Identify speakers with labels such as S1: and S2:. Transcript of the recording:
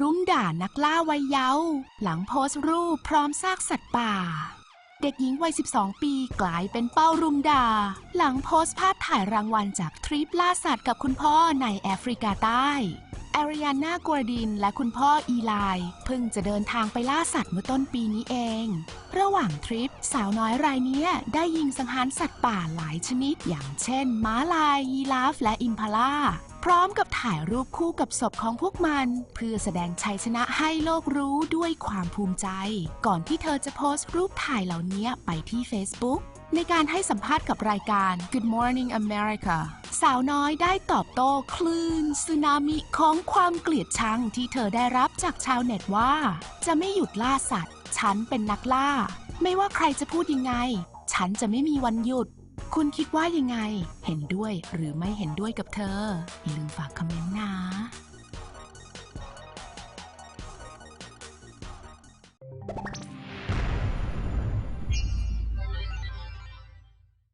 S1: รุมด่านักล่าวัยเยาว์หลังโพสต์รูปพร้อมซากสัตว์ป่า เด็กหญิงวัย 12 ปีกลายเป็นเป้ารุมด่า หลังโพสต์ภาพถ่ายรางวัลจากทริปล่าสัตว์กับคุณพ่อในแอฟริกาใต้แอริยาน่ากัวดินและคุณพ่ออีไลเพิ่งจะเดินทางไปล่าสัตว์เมื่อต้นปีนี้เอง ระหว่างทริปสาวน้อยรายนี้ได้ยิงสังหารสัตว์ป่าหลายชนิด อย่างเช่น ม้าลายยีราฟและอิมพาล่า พร้อมกับถ่ายรูปคู่กับศพของพวกมัน เพื่อแสดงชัยชนะให้โลกรู้ด้วยความภูมิใจ ก่อนที่เธอจะโพสต์รูปถ่ายเหล่านี้ไปที่ Facebook ในการให้สัมภาษณ์กับรายการ Good Morning America สาวน้อยได้ตอบโต้คลื่นสึนามิของความเกลียดชังที่เธอได้รับจากชาวเน็ตว่า จะไม่หยุดล่าสัตว์ ฉันเป็นนักล่า ไม่ว่าใครจะพูดยังไง ฉันจะไม่มีวันหยุด คุณคิดว่ายังไง เห็นด้วยหรือไม่เห็นด้วยกับเธอ อย่าลืมฝากคอมเมนต์นะ